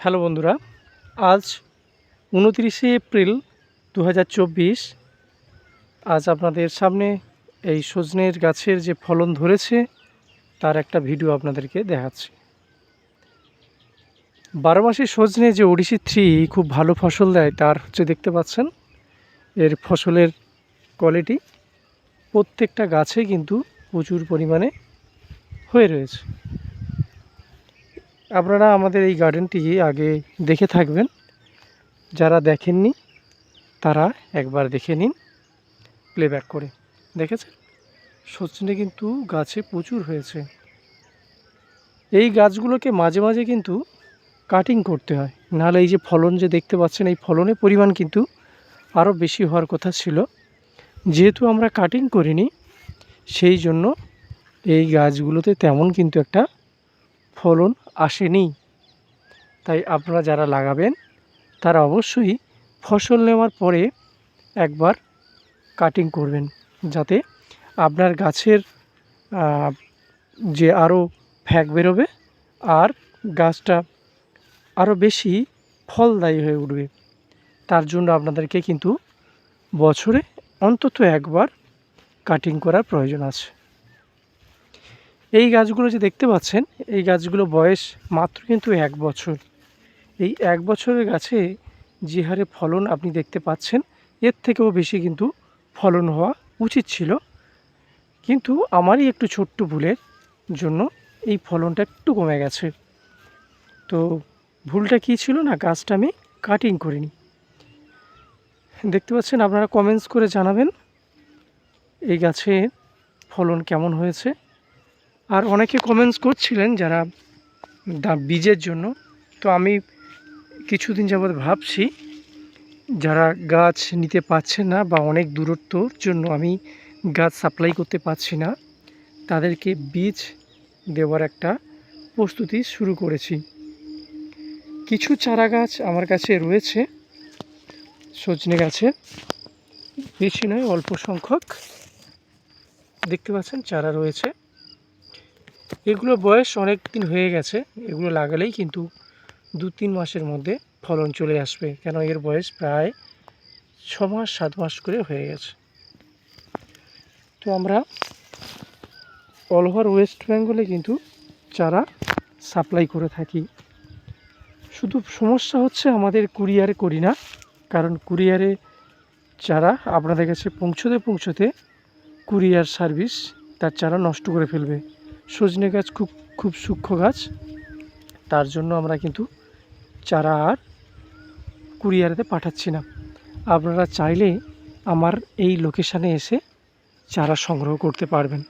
Hello বন্ধুরা, আজ উনতিরিশে April দু হাজার চব্বিশ। আজ আপনাদের সামনে এই সজনের গাছের যে ফলন ধরেছে, তার একটা ভিডিও আপনাদেরকে দেখাচ্ছি। বারো মাসে সজনে যে ওডিসি থ্রি খুব ভালো ফসল দেয়, তার হচ্ছে দেখতে পাচ্ছেন, এর ফসলের কোয়ালিটি প্রত্যেকটা গাছে কিন্তু প্রচুর পরিমাণে হয়ে রয়েছে। আপনারা আমাদের এই গার্ডেনটি আগে দেখে থাকবেন। যারা দেখেননি, তারা একবার দেখে নিন প্লেব্যাক করে। দেখেছেন? সজনে কিন্তু গাছে প্রচুর হয়েছে। এই গাছগুলোকে মাঝে মাঝে কিন্তু কাটিং করতে হয়। নাহলে এই যে ফলন যে দেখতে পাচ্ছেন, এই ফলনের পরিমাণ কিন্তু আরও বেশি হওয়ার কথা ছিল। যেহেতু আমরা কাটিং করিনি, সেই জন্য এই গাছগুলোতে তেমন কিন্তু একটা ফলন আসেনি। তাই আপনারা যারা লাগাবেন, তারা অবশ্যই ফসল নেওয়ার পরে একবার কাটিং করবেন, যাতে আপনার গাছের যে আরও ফ্যাক বেরোবে আর গাছটা আরও বেশি ফলদায়ী হয়ে উঠবে। তার জন্য আপনাদেরকে কিন্তু বছরে অন্তত একবার কাটিং করার প্রয়োজন আছে। এই গাছগুলো যে দেখতে পাচ্ছেন, এই গাছগুলো বয়স মাত্র কিন্তু এক বছর। এই এক বছরের গাছে যে হারে ফলন আপনি দেখতে পাচ্ছেন, এর থেকেও বেশি কিন্তু ফলন হওয়া উচিত ছিল। কিন্তু আমারই একটু ছোট্ট ভুলের জন্য এই ফলনটা একটু কমে গেছে। তো ভুলটা কী ছিল না, গাছটা আমি কাটিং করিনি। দেখতে পাচ্ছেন, আপনারা কমেন্টস করে জানাবেন এই গাছের ফলন কেমন হয়েছে। আর অনেকে কমেন্টস করছিলেন যারা বীজের জন্য। তো আমি কিছুদিন যাবৎ ভাবছি, যারা গাছ নিতে পারছে না বা অনেক দূরত্বর জন্য আমি গাছ সাপ্লাই করতে পারছি না, তাদেরকে বীজ দেওয়ার একটা প্রস্তুতি শুরু করেছি। কিছু চারা গাছ আমার কাছে রয়েছে, সজনে গাছের বেশি নয়, অল্প সংখ্যক। দেখতে পাচ্ছেন, চারা রয়েছে। এগুলো বয়স অনেক দিন হয়ে গেছে, এগুলো লাগালেই কিন্তু দু তিন মাসের মধ্যে ফলন চলে আসবে, কেন এর বয়স প্রায় ছ মাস, সাত মাস করে হয়ে গেছে। তো আমরা অল ওভার ওয়েস্ট বেঙ্গলে কিন্তু চারা সাপ্লাই করে থাকি। শুধু সমস্যা হচ্ছে আমাদের কুরিয়ারে করি না, কারণ কুরিয়ারে চারা আপনাদের কাছে পৌঁছতে পৌঁছতে কুরিয়ার সার্ভিস তার চারা নষ্ট করে ফেলবে। সজনে গাছ খুব খুব সূক্ষ্ম গাছ। তার জন্য আমরা কিন্তু চারা আর কুরিয়ারেতে পাঠাচ্ছি না। আপনারা চাইলে আমার এই লোকেশানে এসে চারা সংগ্রহ করতে পারবেন।